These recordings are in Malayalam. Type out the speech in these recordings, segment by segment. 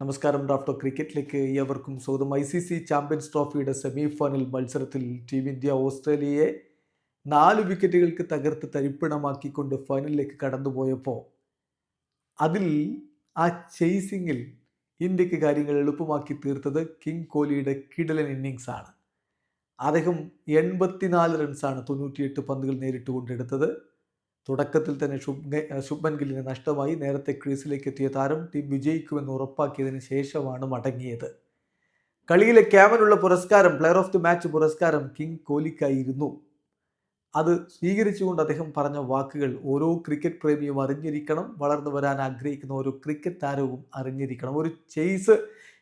നമസ്കാരം ഡ്രാഫ്റ്റോ ക്രിക്കറ്റിലേക്ക് ഏവർക്കും സ്വാഗതം. ഐ സി സി ചാമ്പ്യൻസ് ട്രോഫിയുടെ സെമി ഫൈനൽ മത്സരത്തിൽ ടീം ഇന്ത്യ ഓസ്ട്രേലിയയെ നാല് വിക്കറ്റുകൾക്ക് തകർത്ത് തരിപ്പിണമാക്കിക്കൊണ്ട് ഫൈനലിലേക്ക് കടന്നുപോയപ്പോൾ അതിൽ ആ ചേസിങ്ങിൽ ഇന്ത്യയ്ക്ക് കാര്യങ്ങൾ എളുപ്പമാക്കി തീർത്തത് കിങ് കോഹ്ലിയുടെ കിടലൻ ഇന്നിങ്സ് ആണ്. അദ്ദേഹം എൺപത്തിനാല് റൺസാണ് തൊണ്ണൂറ്റിയെട്ട് പന്തുകൾ നേരിട്ട് കൊണ്ടെടുത്തത് തുടക്കത്തിൽ തന്നെ ശുഭ് ശുഭൻ ഗില്ലിന് നഷ്ടമായി. നേരത്തെ ക്രീസിലേക്ക് എത്തിയ താരം ടീം വിജയിക്കുമെന്ന് ഉറപ്പാക്കിയതിന് ശേഷമാണ് മടങ്ങിയത്. കളിയിലെ ക്യാമനുള്ള പുരസ്കാരം പ്ലെയർ ഓഫ് ദി മാച്ച് പുരസ്കാരം കിങ് കോഹ്ലിക്കായിരുന്നു അത് സ്വീകരിച്ചുകൊണ്ട് അദ്ദേഹം പറഞ്ഞ വാക്കുകൾ ഓരോ ക്രിക്കറ്റ് പ്രേമിയും അറിഞ്ഞിരിക്കണം വളർന്നു വരാൻ ആഗ്രഹിക്കുന്ന ഓരോ ക്രിക്കറ്റ് താരവും അറിഞ്ഞിരിക്കണം. ഒരു ചേസ്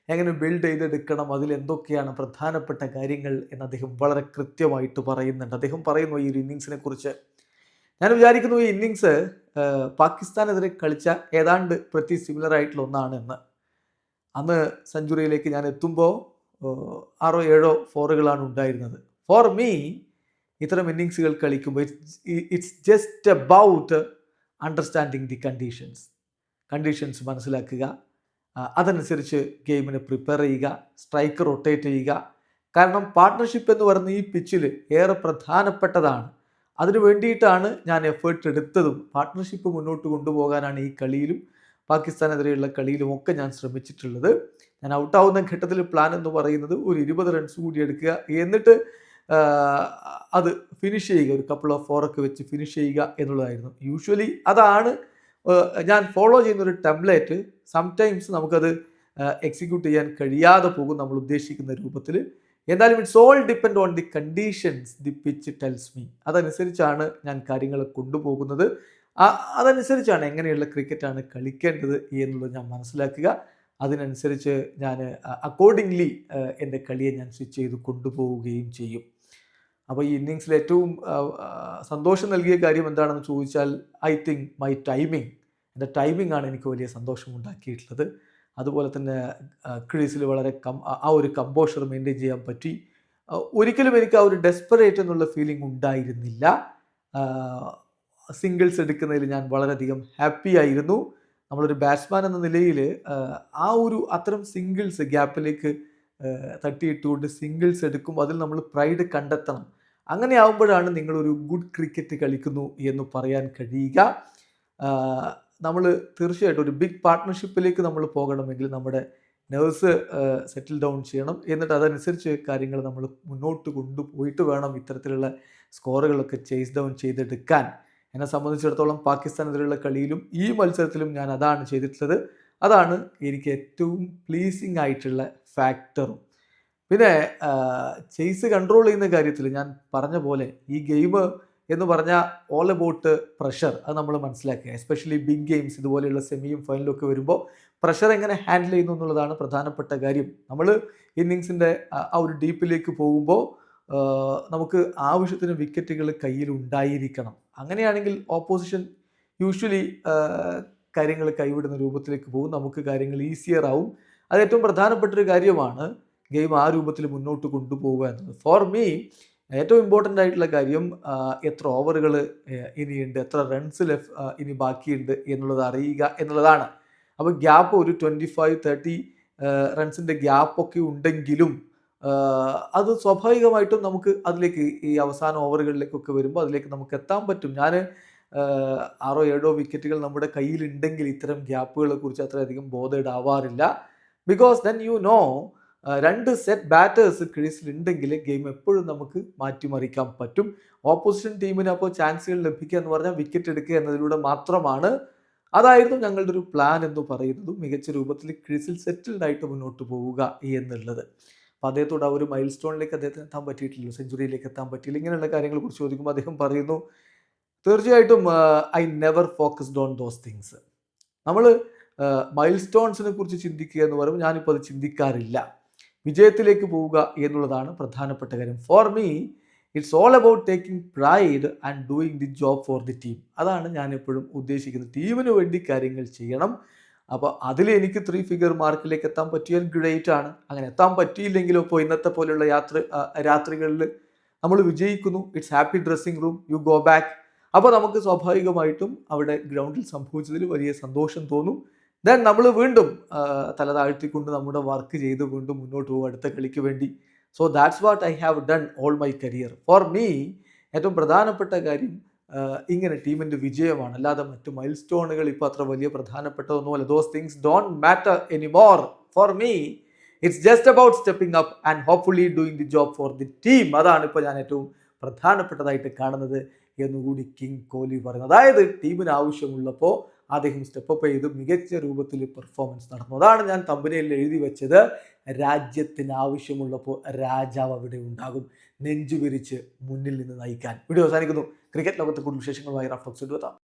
എങ്ങനെ ബിൽഡ് ചെയ്തെടുക്കണം അതിൽ എന്തൊക്കെയാണ് പ്രധാനപ്പെട്ട കാര്യങ്ങൾ എന്ന് അദ്ദേഹം വളരെ കൃത്യമായിട്ട് പറയുന്നുണ്ട്. അദ്ദേഹം പറയുന്നു ഈ ഒരു ഇന്നിങ്സിനെ കുറിച്ച് ഞാൻ വിചാരിക്കുന്നു ഈ ഇന്നിങ്സ് പാകിസ്ഥാനെതിരെ കളിച്ച ഏതാണ്ട് പ്രതി സിമിലർ ആയിട്ടുള്ള ഒന്നാണ് എന്ന് അന്ന് സെഞ്ചുറിയിലേക്ക് ഞാൻ എത്തുമ്പോൾ ആറോ ഏഴോ ഫോറുകളാണ് ഉണ്ടായിരുന്നത്. ഫോർ മീ ഇത്തരം ഇന്നിങ്സുകൾ കളിക്കുമ്പോൾ it's just about understanding the conditions conditions മനസ്സിലാക്കുക. അതനുസരിച്ച് ഗെയിമിനെ പ്രിപ്പയർ ചെയ്യുക സ്ട്രൈക്ക് റൊട്ടേറ്റ് ചെയ്യുക. കാരണം പാർട്ട്ണർഷിപ്പ് എന്ന് പറയുന്ന ഈ പിച്ചിൽ ഏറെ പ്രധാനപ്പെട്ടതാണ് അതിനു വേണ്ടിയിട്ടാണ് ഞാൻ എഫേർട്ട് എടുത്തതും പാർട്ട്ണർഷിപ്പ് മുന്നോട്ട് കൊണ്ടുപോകാനാണ് ഈ കളിയിലും പാകിസ്ഥാനെതിരെയുള്ള കളിയിലും ഒക്കെ ഞാൻ ശ്രമിച്ചിട്ടുള്ളത്. ഞാൻ ഔട്ടാവുന്ന ഘട്ടത്തിൽ പ്ലാൻ എന്ന് പറയുന്നത് ഒരു ഇരുപത് റൺസ് കൂടി എടുക്കുക. എന്നിട്ട് അത് ഫിനിഷ് ചെയ്യുക. ഒരു കപ്പിൾ ഓഫ് ഫോറൊക്കെ വെച്ച് ഫിനിഷ് ചെയ്യുക എന്നുള്ളതായിരുന്നു. യൂഷ്വലി അതാണ് ഞാൻ ഫോളോ ചെയ്യുന്ന ഒരു ടെംപ്ലേറ്റ് സംടൈംസ് നമുക്കത് എക്സിക്യൂട്ട് ചെയ്യാൻ കഴിയാതെ പോകും നമ്മൾ ഉദ്ദേശിക്കുന്ന രൂപത്തിൽ എന്തായാലും it's all depend on the conditions the pitch tells me അതനുസരിച്ചാണ് ഞാൻ കാര്യങ്ങൾ കൊണ്ടുപോകുന്നത്. അതനുസരിച്ചാണ് എങ്ങനെയുള്ള ക്രിക്കറ്റാണ് കളിക്കേണ്ടത് എന്നുള്ളത് ഞാൻ മനസ്സിലാക്കുക. അതിനനുസരിച്ച് ഞാൻ അക്കോർഡിംഗ്ലി എന്റെ കളിയെ ഞാൻ സ്വിച്ച് ചെയ്ത് കൊണ്ടുപോവുകയും ചെയ്യും. അപ്പോൾ ഈ ഇന്നിങ്സിൽ ഏറ്റവും സന്തോഷം നൽകിയ കാര്യം എന്താണെന്ന് ചോദിച്ചാൽ ഐ തിങ്ക് മൈ ടൈമിംഗ് എന്റെ ടൈമിംഗ് ആണ് എനിക്ക് വലിയ സന്തോഷം ഉണ്ടാക്കിയിട്ടുള്ളത് അതുപോലെ തന്നെ ക്രീസിൽ വളരെ കം ആ- ഒരു കമ്പോഷർ മെയിന്റെയിൻ ചെയ്യാൻ പറ്റി. ഒരിക്കലും എനിക്ക് ആ ഒരു ഡെസ്പറേറ്റ് എന്നുള്ള ഫീലിംഗ് ഉണ്ടായിരുന്നില്ല. സിംഗിൾസ് എടുക്കുന്നതിൽ ഞാൻ വളരെയധികം ഹാപ്പി ആയിരുന്നു. നമ്മളൊരു ബാറ്റ്സ്മാൻ എന്ന നിലയിൽ ആ ഒരു അത്തരം സിംഗിൾസ് ഗ്യാപ്പിലേക്ക് തട്ടിയിട്ടുകൊണ്ട് സിംഗിൾസ് എടുക്കും അതിൽ നമ്മൾ പ്രൈഡ് കണ്ടെത്തണം. അങ്ങനെ ആവുമ്പോഴാണ് നിങ്ങളൊരു ഗുഡ് ക്രിക്കറ്റ് കളിക്കുന്നു എന്ന് പറയാൻ കഴിയുക. നമ്മൾ തീർച്ചയായിട്ടും ഒരു ബിഗ് പാർട്ട്ണർഷിപ്പിലേക്ക് നമ്മൾ പോകണമെങ്കിൽ നമ്മുടെ നെർവ്സ് സെറ്റിൽ ഡൗൺ ചെയ്യണം. എന്നിട്ട് അതനുസരിച്ച് കാര്യങ്ങൾ നമ്മൾ മുന്നോട്ട് കൊണ്ടുപോയിട്ട് വേണം ഇത്തരത്തിലുള്ള സ്കോറുകളൊക്കെ ചേസ് ഡൗൺ ചെയ്തെടുക്കാൻ. എന്നെ സംബന്ധിച്ചിടത്തോളം പാകിസ്ഥാനെതിരെയുള്ള കളിയിലും ഈ മത്സരത്തിലും ഞാൻ അതാണ് ചെയ്തിട്ടുള്ളത്. അതാണ് എനിക്ക് ഏറ്റവും പ്ലീസിങ് ആയിട്ടുള്ള ഫാക്ടറും പിന്നെ ചേസ് കൺട്രോൾ ചെയ്യുന്ന കാര്യത്തിൽ ഞാൻ പറഞ്ഞ പോലെ ഈ ഗെയിം എന്ന് പറഞ്ഞാൽ ഓൾ അബൌട്ട് പ്രഷർ അത് നമ്മൾ മനസ്സിലാക്കുക. എസ്പെഷ്യലി ബിഗ് ഗെയിംസ് ഇതുപോലെയുള്ള സെമിയും ഫൈനലും ഒക്കെ വരുമ്പോൾ പ്രഷർ എങ്ങനെ ഹാൻഡിൽ ചെയ്യുന്നു എന്നുള്ളതാണ് പ്രധാനപ്പെട്ട കാര്യം. നമ്മൾ ഇന്നിങ്സിന്റെ ആ ഒരു ഡീപ്പിലേക്ക് പോകുമ്പോൾ നമുക്ക് ആവശ്യത്തിന് വിക്കറ്റുകൾ കയ്യിൽ ഉണ്ടായിരിക്കണം. അങ്ങനെയാണെങ്കിൽ ഓപ്പോസിഷൻ യൂഷ്വലി കാര്യങ്ങൾ കൈവിടുന്ന രൂപത്തിലേക്ക് പോകും. നമുക്ക് കാര്യങ്ങൾ ഈസിയർ ആവും. അത് ഏറ്റവും പ്രധാനപ്പെട്ട ഒരു കാര്യമാണ് ഗെയിം ആ രൂപത്തിൽ മുന്നോട്ട് കൊണ്ടുപോവുക എന്നുള്ളത് ഫോർ മീ ഏറ്റവും ഇമ്പോർട്ടന്റ് ആയിട്ടുള്ള കാര്യം എത്ര ഓവറുകൾ ഇനിയുണ്ട് എത്ര റൺസ് ലെഫ് ഇനി ബാക്കിയുണ്ട് എന്നുള്ളത് അറിയുക എന്നുള്ളതാണ്. അപ്പോൾ ഗ്യാപ്പ് ഒരു ട്വന്റി ഫൈവ് തേർട്ടി റൺസിന്റെ ഗ്യാപ്പൊക്കെ ഉണ്ടെങ്കിലും അത് സ്വാഭാവികമായിട്ടും നമുക്ക് അതിലേക്ക് ഈ അവസാന ഓവറുകളിലേക്കൊക്കെ വരുമ്പോൾ അതിലേക്ക് നമുക്ക് എത്താൻ പറ്റും. ഞാൻ ആറോ ഏഴോ വിക്കറ്റുകൾ നമ്മുടെ കയ്യിലുണ്ടെങ്കിൽ ഇത്തരം ഗ്യാപ്പുകളെ കുറിച്ച് അത്രയധികം ബോധേഡ് ആവാറില്ല. ബിക്കോസ് ദെൻ യു നോ രണ്ട് സെറ്റ് ബാറ്റേഴ്സ് ക്രീസിൽ ഉണ്ടെങ്കിൽ ഗെയിം എപ്പോഴും നമുക്ക് മാറ്റിമറിക്കാൻ പറ്റും. ഓപ്പോസിഷൻ ടീമിന് അപ്പോൾ ചാൻസുകൾ ലഭിക്കുക എന്ന് പറഞ്ഞാൽ വിക്കറ്റ് എടുക്കുക എന്നതിലൂടെ മാത്രമാണ്. അതായിരുന്നു ഞങ്ങളുടെ ഒരു പ്ലാൻ എന്ന് പറയുന്നത്. മികച്ച രൂപത്തിൽ ക്രീസിൽ സെറ്റിൽഡ് ആയിട്ട് മുന്നോട്ട് പോവുക എന്നുള്ളത്. അപ്പോൾ അദ്ദേഹത്തോട് ആ ഒരു മൈൽ സ്റ്റോണിലേക്ക് അദ്ദേഹത്തിന് എത്താൻ പറ്റിയിട്ടില്ല. സെഞ്ചുറിയിലേക്ക് എത്താൻ പറ്റിയില്ല. ഇങ്ങനെയുള്ള കാര്യങ്ങളെ കുറിച്ച് ചോദിക്കുമ്പോൾ അദ്ദേഹം പറയുന്നു തീർച്ചയായിട്ടും I never focused on those things നമ്മൾ മൈൽ സ്റ്റോൺസിനെ കുറിച്ച് ചിന്തിക്കുക എന്ന് പറയുമ്പോൾ ഞാനിപ്പോൾ അത് ചിന്തിക്കാറില്ല. വിജയത്തിലേക്ക് പോവുക എന്നുള്ളതാണ് പ്രധാനപ്പെട്ട കാര്യം. For me it's all about taking pride and doing the job for the team അതാണ് ഞാൻ എപ്പോഴും ഉദ്ദേശിക്കുന്നത്. ടീമിന് വേണ്ടി കാര്യങ്ങൾ ചെയ്യണം. അപ്പോൾ അതിൽ എനിക്ക് ത്രീ ഫിഗർ മാർക്കിലേക്ക് എത്താൻ പറ്റിയാൽ ഗ്രേറ്റ് ആണ്. അങ്ങനെ എത്താൻ പറ്റിയില്ലെങ്കിലോ ഇപ്പോൾ ഇന്നത്തെ പോലെയുള്ള യാത്ര രാത്രികളിൽ നമ്മൾ വിജയിക്കുന്നു. It's happy dressing room you go back അപ്പോൾ നമുക്ക് സ്വാഭാവികമായിട്ടും അവിടെ ഗ്രൗണ്ടിൽ സംഭവിച്ചതിൽ വലിയ സന്തോഷം തോന്നും. ദെൻ നമ്മൾ വീണ്ടും തല താഴ്ത്തിക്കൊണ്ട് നമ്മുടെ വർക്ക് ചെയ്ത് വീണ്ടും മുന്നോട്ട് പോകും അടുത്ത കളിക്ക് വേണ്ടി. So that's what I have done all my career for me ഏറ്റവും പ്രധാനപ്പെട്ട കാര്യം ഇങ്ങനെ ടീമിന്റെ വിജയമാണ്. അല്ലാതെ മറ്റു മൈൽ സ്റ്റോണുകൾ ഇപ്പോൾ അത്ര വലിയ പ്രധാനപ്പെട്ടതൊന്നുമല്ല. Those things don't matter any more for me it's just about stepping up and hopefully doing the job for the team അതാണ് ഇപ്പോൾ ഞാൻ ഏറ്റവും പ്രധാനപ്പെട്ടതായിട്ട് കാണുന്നത് എന്നുകൂടി കിങ് കോഹ്ലി പറഞ്ഞു അതായത് ടീമിന് ആവശ്യമുള്ളപ്പോൾ അദ്ദേഹം സ്റ്റെപ്പ് ചെയ്ത്. മികച്ച രൂപത്തിൽ പെർഫോമൻസ് നടന്നു. അതാണ് ഞാൻ തമ്പനിയിൽ എഴുതി വെച്ചത്. രാജ്യത്തിന് ആവശ്യമുള്ളപ്പോൾ രാജാവ് അവിടെ ഉണ്ടാകും. നെഞ്ചു വിരിച്ച് മുന്നിൽ നിന്ന് നയിക്കാൻ. വീഡിയോ അവസാനിക്കുന്നു. ക്രിക്കറ്റ് ലോകത്തെ കൂടുതൽ വിശേഷങ്ങളുമായി റഫ്ലക്സ് എടുത്താം